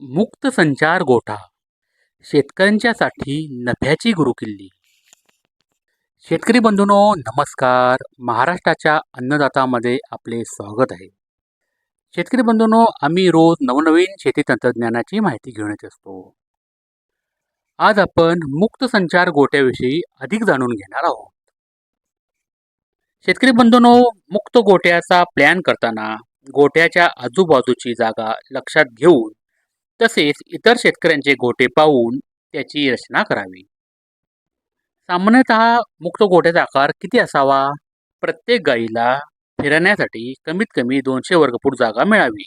मुक्त संचार गोठा. शेतकऱ्यांच्यासाठी नफ्याची गुरुकिल्ली. शेतकरी बंधूंनो नमस्कार. महाराष्ट्राच्या अन्नदातामध्ये आपले स्वागत आहे. शेतकरी बंधूंनो आम्ही रोज नवनवीन शेती तंत्रज्ञानाची माहिती घेऊन येत असतो. आज आपण मुक्त संचार गोट्याविषयी अधिक जाणून घेणार आहोत. शेतकरी बंधूंनो मुक्त गोट्याचा प्लॅन करताना गोट्याच्या आजूबाजूची जागा लक्षात घेऊन तसेच इतर शेतकऱ्यांचे गोटे पाहून त्याची रचना करावी. सामान्यतः मुक्त गोट्याचा आकार किती असावा? प्रत्येक गाईला फिरण्यासाठी कमीत कमी दोनशे वर्गफूट जागा मिळावी.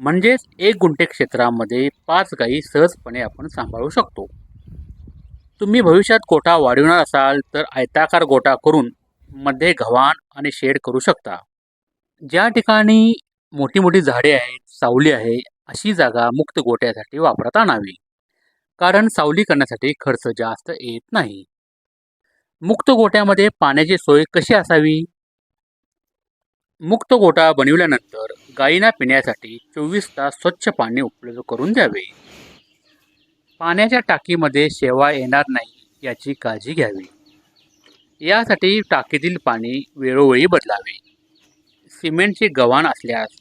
म्हणजेच एक गुंठे क्षेत्रामध्ये पाच गायी सहजपणे आपण सांभाळू शकतो. तुम्ही भविष्यात गोठा वाढवणार असाल तर आयताकार गोठा करून मध्ये गव्हाण आणि शेड करू शकता. ज्या ठिकाणी मोठी मोठी झाडे आहेत सावली आहे अशी जागा मुक्त गोट्यासाठी वापरात आणावी. कारण सावली करण्यासाठी खर्च जास्त येत नाही. मुक्त गोट्यामध्ये पाण्याची सोय कशी असावी? मुक्त गोटा बनविल्यानंतर गायींना पिण्यासाठी चोवीस तास स्वच्छ पाणी उपलब्ध करून द्यावे. पाण्याच्या टाकीमध्ये शेवा येणार नाही याची काळजी घ्यावी. यासाठी टाकीतील पाणी वेळोवेळी बदलावे. सिमेंटचे गव्हाण असल्यास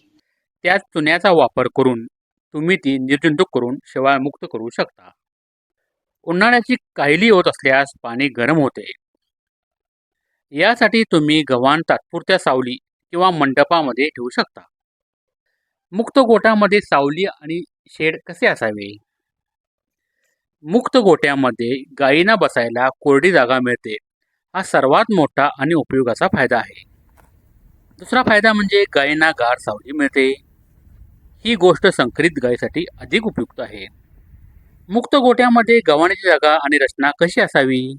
त्यात चुन्याचा वापर करून तुम्ही ती निर्जंतुक करून शेवाळमुक्त करू शकता. उन्हाळ्याची काहिली होत असल्यास पाणी गरम होते. यासाठी तुम्ही गव्हाण तात्पुरत्या सावली किंवा मंडपामध्ये ठेवू शकता. मुक्त गोट्यामध्ये सावली आणि शेड कसे असावे? मुक्त गोट्यामध्ये गायींना बसायला कोरडी जागा मिळते. हा सर्वात मोठा आणि उपयोगाचा फायदा आहे. दुसरा फायदा म्हणजे गायींना गार सावली मिळते. ही गोष्ट संकरित गायीसाठी अधिक उपयुक्त आहे. मुक्त गोट्यामध्ये गव्हाणीची जागा आणि रचना कशी असावी?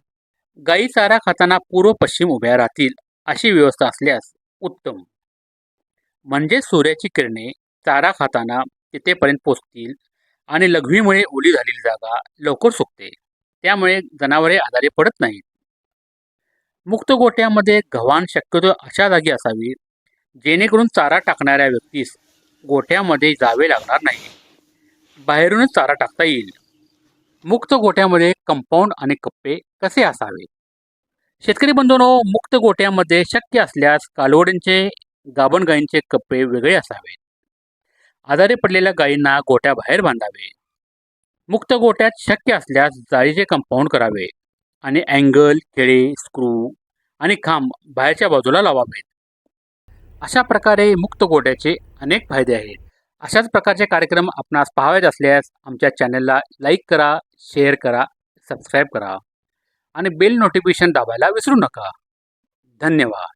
गायी चारा खाताना पूर्व पश्चिम उभ्या राहतील अशी व्यवस्था असल्यास उत्तम. म्हणजे सूर्याची किरणे चारा खाताना तिथेपर्यंत पोचतील आणि लघवीमुळे ओली झालेली जागा लवकर सुकते. त्यामुळे जनावरे आजारी पडत नाहीत. मुक्त गोट्यामध्ये गव्हाण शक्यतो अशा जागी असावी जेणेकरून चारा टाकणाऱ्या व्यक्तीस गोठ्यामध्ये जावे लागणार नाही. बाहेरूनच चारा टाकता येईल. मुक्त गोठ्यामध्ये कंपाऊंड आणि कप्पे कसे असावे? शेतकरी बंधूंनो मुक्त गोट्यामध्ये शक्य असल्यास कालवडींचे गाभण गायींचे कप्पे वेगळे असावेत आजारी पडलेल्या गायींना गोट्याबाहेर बांधावे. मुक्त गोट्यात शक्य असल्यास जाळीचे कंपाऊंड करावे आणि अँगल खेळे स्क्रू आणि खांब बाहेरच्या बाजूला लावावेत. अशा प्रकारे मुक्त गोट्याचे अनेक फायदे आहेत. अशाच प्रकारचे कार्यक्रम आपणास पाहावेत असल्यास आमच्या चॅनलला लाईक करा शेअर करा सबस्क्राईब करा आणि बेल नोटिफिकेशन दाबायला विसरू नका. धन्यवाद.